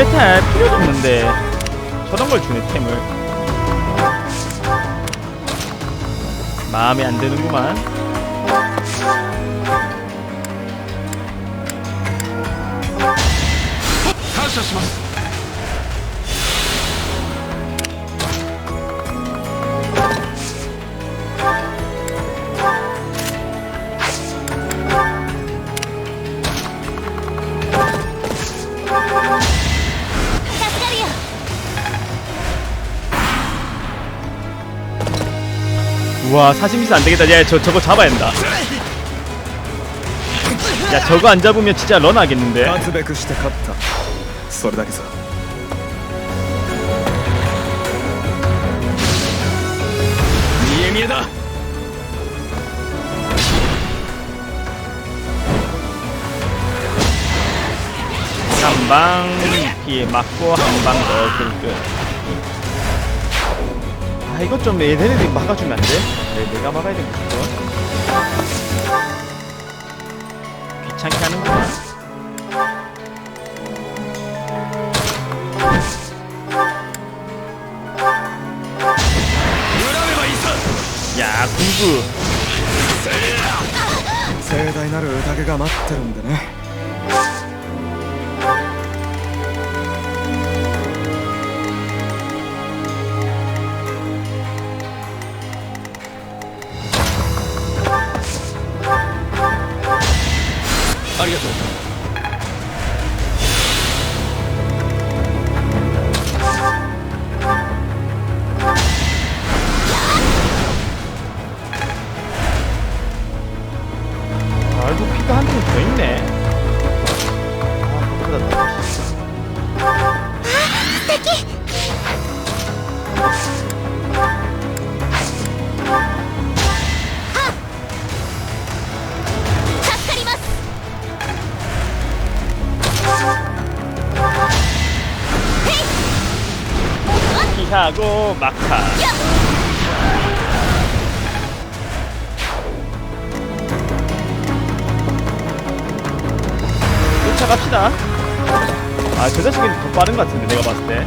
메탈 필요도 없는데 저런 걸 주네 템을. 마음에 안 드는구만 우와 사심리스 안 되겠다 야 저, 저거 잡아야 된다 야 저거 안 잡으면 진짜 런 하겠는데 勝つべくして勝ったそれだけさ見え見えだ 한방 피해 맞고 한 방 더 긁끝 아 이것 좀 얘네들이 막아주면 안 돼? 네, 내가 막아야 되겠어 귀찮게 하는구나 야 공구 盛大なる宴が待ってるんでね ありがとうあれもピカハンティングいいね 피하고 막타 쫓아갑시다. 아저 자식이 더 빠른 것 같은데 내가 봤을 때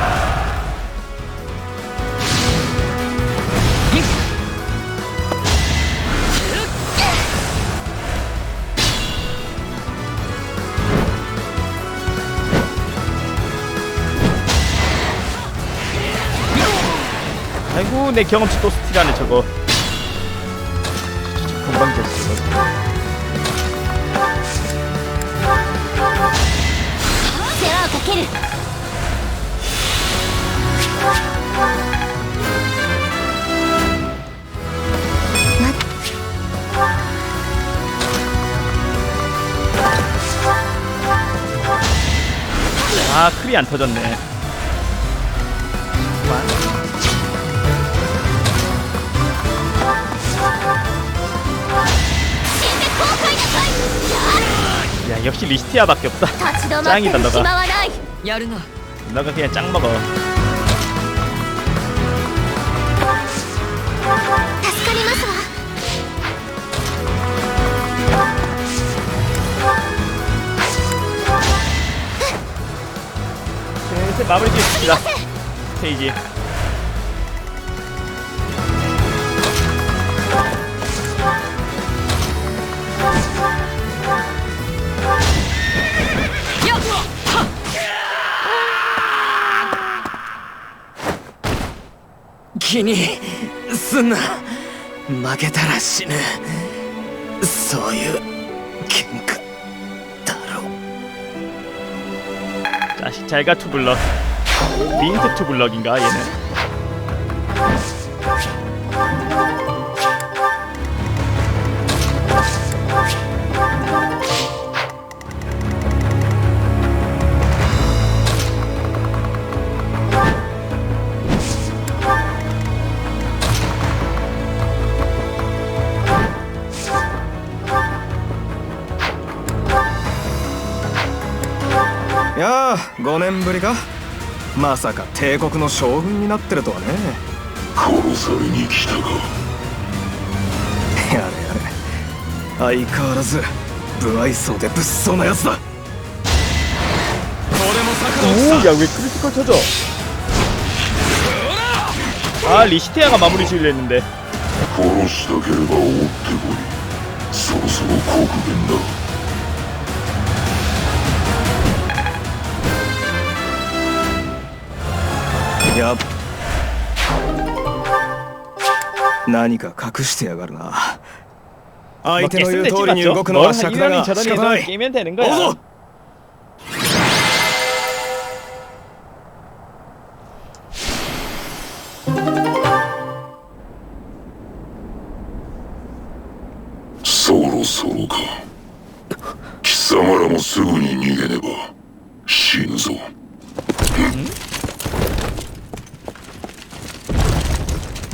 내 경험치 또 스틸하네 저거. 금방 됐어. 저거 아 크리 안 터졌네. 역시 리스티아밖에 없다. 짱이다 너가. 너가 그냥 짱 먹어. 네, 마무리 짓습니다. 페이지. 気にすんな負けたら死ぬそういう喧嘩だろ 자식 잘가 투블럭 민트 투블럭인가 얘는 5年ぶりかまさか帝国の将軍になってるとはね殺されに来たかやれやれ相変わらず不愛想で物騒なやつだこれも策のうちさ 오야 왜 크리티컬 쳐져 아 리시테아가 마무리 지으려 했는데 殺したければ追ってこいそろそろ国限だ やっ。何か隠してやがるな。相手の言う通りに動くのは尺ャクだが仕方ない。どうぞ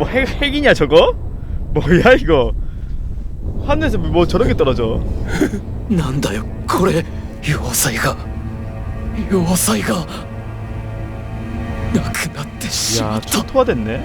뭐 핵이냐 저거? 뭐야 이거 하늘에서 뭐 저런 게 떨어져 なんだよこれ要塞が要塞がなくなってしま 야 った 초토화 됐네